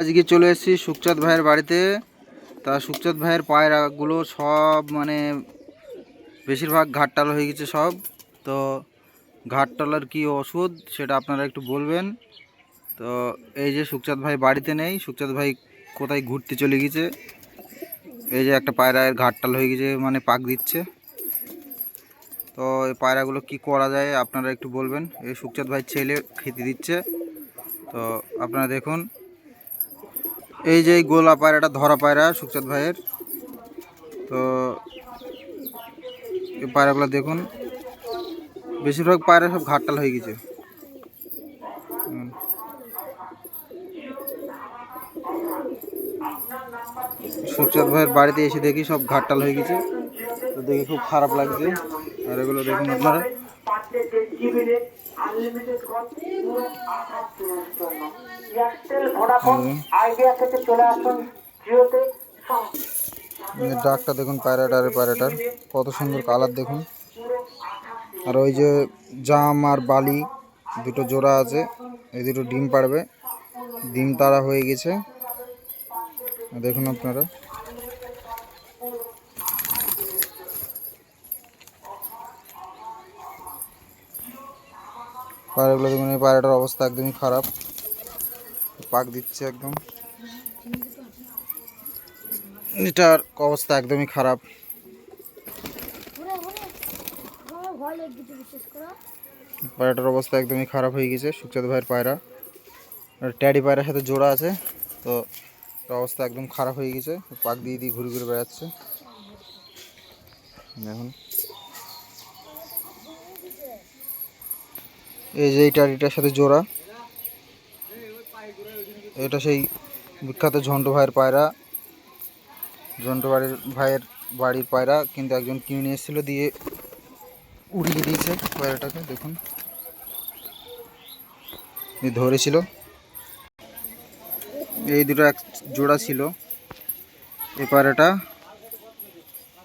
আজকে চলে এসেছি সুখচাঁদ ভাইয়ের বাড়িতে। তা সুখচাঁদ ভাইয়ের পায়রাগুলো সব মানে বেশিরভাগ ঘাটটাল হয়ে গেছে সব। তো ঘাটটালার কি ওষুধ সেটা আপনারা একটু বলবেন। তো এই যে সুখচাঁদ ভাই বাড়িতে নেই, সুখচাঁদ ভাই কোথায় ঘুরতে চলে গেছে? এই যে একটা পায়রার ঘাটটাল হয়ে গেছে মানে পাক দিচ্ছে। তো এই পায়রাগুলো কি করা যায় আপনারা একটু বলবেন। এই সুখচাঁদ ভাই ছেলে খেতে দিচ্ছে। তো আপনারা দেখুন এই যে গোলা পায়রাটা, ধরা পায়রা, সুখচাঁদ ভাইয়ের। তো এই পায়রাগুলো দেখুন, বেশিরভাগ পায়রা সব ঘাটটাল হয়ে গেছে। সুখচাঁদ ভাইয়ের বাড়িতে এসে দেখি সব ঘাটটাল হয়ে গেছে। তো দেখে খুব খারাপ লাগছে। আর এগুলো দেখুন আপনারা। আনলিমিটেড কল পুরো আঠাশ দিনের জন্য। এয়ারটেল ভোডাফোন আইডিয়া থেকে চলে আসুন জিওতে। ডাকটা দেখুন পায়রাটার পায়রাটার কত সুন্দর কালার দেখুন। আর ওই যে জাম আর বালি দুটো জোড়া আছে এই দুটো ডিম পাড়বে। ডিম তারা হয়ে গেছে। দেখুন আপনারা। পায়রাগুলো দেখুন, এই পায়রাটার অবস্থা একদমই খারাপ। পাক দিচ্ছে একদম। এটার অবস্থা একদমই খারাপ। পায়রাটার অবস্থা একদমই খারাপ হয়ে গেছে, সুখচাঁদ ভাইয়ের পায়রা। ট্যাডি পায়রার সাথে জোড়া আছে, তো অবস্থা একদম খারাপ হয়ে গেছে। পাক দিয়ে দিয়ে ঘুরে ঘুরে বেড়াচ্ছে। দেখুন। এই যে এই ট্যাডিটার সাথে জোড়া। এটা সেই বিখ্যাত ঝন্টু ভাইয়ের পায়রা। ঝন্টু বাড়ির ভাইয়ের বাড়ির পায়রা, কিন্তু একজন কিনে নিয়ে এসেছিল দিয়ে উড়িয়ে দিয়েছে পায়রাটাকে, দেখুন। ধরেছিল। এই দুটো এক জোড়া ছিল এই পায়রাটা।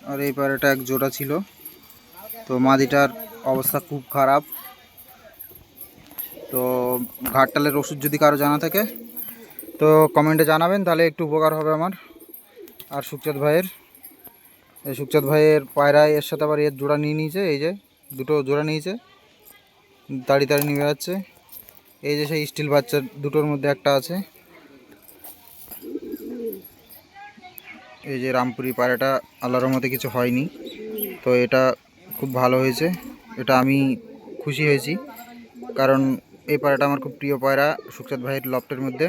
আর এই পায়রাটা এক জোড়া ছিল। তো মাদিটার অবস্থা খুব খারাপ। তো ঘাটটালের ওষুধ যদি কারও জানা থাকে, তো কমেন্টে জানাবেন, তাহলে একটু উপকার হবে আমার। আর সুখচাঁদ ভাইয়ের, এই সুখচাঁদ ভাইয়ের পায়রা এর সাথে আবার এর জোড়া নিয়ে নিয়েছে, এই যে দুটো জোড়া নিয়েছে, তাড়ি তাড়ি নিয়ে বেড়াচ্ছে। এই যে সেই স্টিল বাচ্চা দুটোর মধ্যে একটা আছে। এই যে রামপুরি পায়রাটা আল্লাহর মতে কিছু হয়নি, তো এটা খুব ভালো হয়েছে। এটা আমি খুশি হয়েছি, কারণ এই পায়রাটা আমার খুব প্রিয় পায়রা সুখচাঁদ ভাইয়ের লফটের মধ্যে।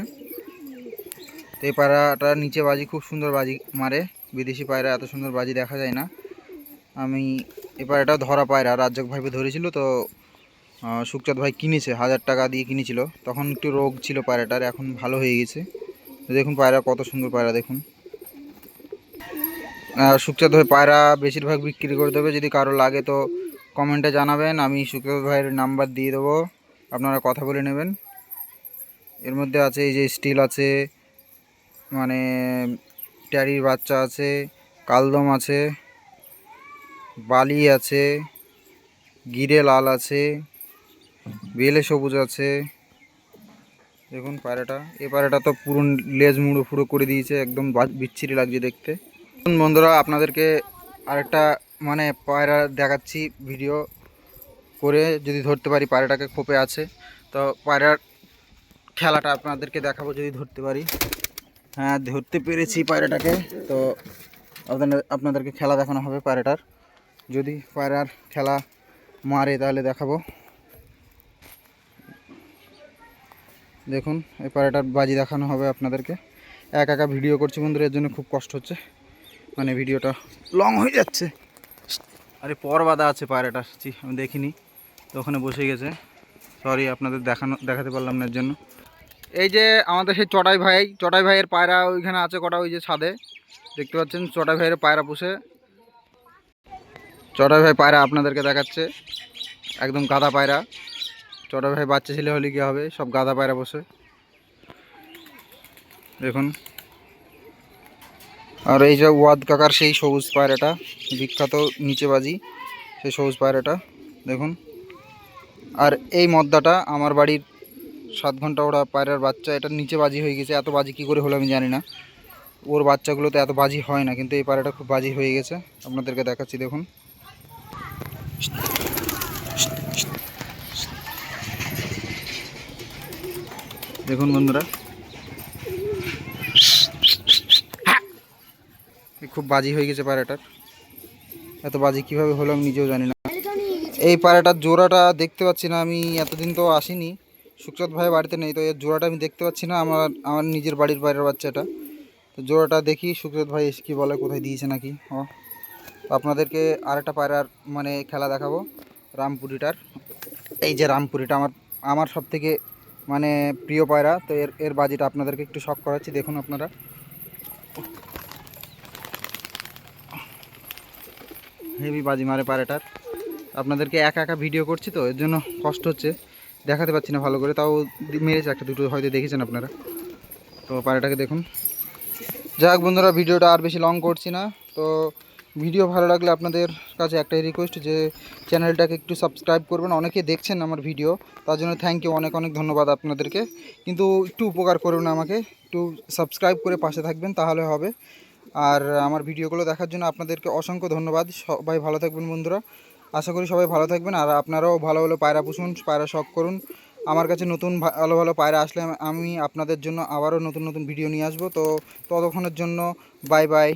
তো এই পায়রাটা নিচে বাজি, খুব সুন্দর বাজি মারে। বিদেশি পায়রা এত সুন্দর বাজি দেখা যায় না। আমি এই পায়রাটা ধরা পায়রা রাজ্জাক ভাইবে ধরেছিল তো সুখচাঁদ ভাই কিনেছে, হাজার টাকা দিয়ে কিনেছিল। তখন একটু রোগ ছিল পায়রাটার, এখন ভালো হয়ে গেছে। দেখুন পায়রা কত সুন্দর পায়রা, দেখুন। সুখচাঁদ ভাই পায়রা বেশিরভাগ বিক্রি করে দেবে। যদি কারও লাগে তো কমেন্টে জানাবেন, আমি সুখচাঁদ ভাইয়ের নাম্বার দিয়ে দেবো। আপনারা কথা বলে নেবেন। এর মধ্যে আছে, এই যে স্টিল আছে মানে ট্যারির বাচ্চা আছে, কালদম আছে, বালি আছে, গিরে লাল আছে, বেলে সবুজ আছে। দেখুন পায়রাটা এ পায়রাটা তো পুরো লেজ মুড়ো ফুড়ো করে দিয়েছে, একদম বিচ্ছিরি লাগছে দেখতে। বন্ধুরা, আপনাদেরকে আরেকটা মানে পায়রা দেখাচ্ছি ভিডিও। করে যদি ধরতে পারি পায়রাটাকে খোপে আছে। তো পায়রার খেলাটা আপনাদেরকে দেখাবো যদি ধরতে পারি। হ্যাঁ ধরতে পেরেছি পায়রাটাকে। তো আপনাদের আপনাদেরকে খেলা দেখানো হবে পায়রাটার। যদি পায়রার খেলা মারে তাহলে দেখাবো। দেখুন এই পায়রাটার বাজি দেখানো হবে আপনাদেরকে। এক একা ভিডিও করছি বন্ধুরা এর জন্য খুব কষ্ট হচ্ছে। মানে ভিডিওটা লং হয়ে যাচ্ছে। আরে পর বাঁধা আছে পায়রাটা ছি, আমি দেখিনি। তো ওখানে বসে গেছে। সরি আপনাদের দেখানো দেখাতে পারলাম না এর জন্য। এই যে আমাদের সেই চটাই ভাই, চটাই ভাইয়ের পায়রা ওইখানে আছে কটা ওই যে ছাদে। দেখতে পাচ্ছেন, চটাই ভাইয়ের পায়রা পুষে। চটাই ভাই পায়রা আপনাদেরকে দেখাচ্ছে। একদম গাদা পায়রা। চটাই ভাই বাচ্চা ছেলে হলে কী হবে? সব গাদা পায়রা বসে দেখুন। আর এই যে ওয়াদ কাকার সেই সবুজ পায়রাটা, বিখ্যাত নিচে বাজি সেই সবুজ পায়রাটা। দেখুন। আর এই মদ্দাটা আমার বাড়ির সাত ঘণ্টা ওরা পায়রার বাচ্চা এটার নিচে বাজি হয়ে গেছে। এত বাজি কী করে হলো আমি জানি না। ওর বাচ্চাগুলো তো এত বাজি হয় না, কিন্তু এই পায়রাটা খুব বাজি হয়ে গেছে। আপনাদেরকে দেখাচ্ছি, দেখুন। দেখুন বন্ধুরা। খুব বাজি হয়ে গেছে পায়রাটার। এত বাজি কীভাবে হলো আমি নিজেও জানি না। এই পায়রাটার জোড়াটা দেখতে পাচ্ছি না, আমি এতদিন তো আসিনি। সুখচাঁদ ভাই বাড়িতে নেই, তো এর জোড়াটা আমি দেখতে পাচ্ছি না, আমার আমার নিজের বাড়ির বাইরের বাচ্চাটা। তো জোড়াটা দেখি সুখচাঁদ ভাই এসে কী বলে, কোথায় দিয়েছে নাকি? ও আপনাদেরকে আরেকটা পায়রার মানে খেলা দেখাবো, রামপুরিটার। এই যে রামপুরিটা আমার আমার সব থেকে মানে প্রিয় পায়রা, তো এর এর বাজিটা আপনাদেরকে একটু শখ করাচ্ছি, দেখুন আপনারা। হেভি বাজি মারে পায়রাটার। আপনাদেরকে একা একা ভিডিও করছি তো, এর জন্য কষ্ট হচ্ছে। দেখাতে পাচ্ছি না ভালো করে, তাও মেরেছে একটা, দুটো হয়তো দেখেছেন আপনারা। তো পায়রাটাকে দেখুন। যাক বন্ধুরা, ভিডিওটা আর বেশি লং করছি না। তো ভিডিও ভালো লাগলে আপনাদের কাছে একটাই রিকোয়েস্ট যে চ্যানেলটাকে একটু সাবস্ক্রাইব করবেন। অনেকে দেখছেন আমার ভিডিও তার জন্য থ্যাংক ইউ অনেক অনেক ধন্যবাদ আপনাদেরকে। কিন্তু একটু উপকার করুন আমাকে, একটু সাবস্ক্রাইব করে পাশে থাকবেন, তাহলে হবে। আর আমার ভিডিওগুলো দেখার জন্য আপনাদেরকে অসংখ্য ধন্যবাদ। সবাই ভালো থাকবেন বন্ধুরা। আশা করি সবাই ভালো থাকবেন আর আপনারাও ভালো ভালো পায়রা পুষুন, পায়রা শখ করুন। আমার কাছে নতুন ভালো ভালো পায়রা আসলে আমি আপনাদের জন্য আবারও নতুন নতুন ভিডিও নিয়ে আসব। তো ততক্ষণের জন্য বাই বাই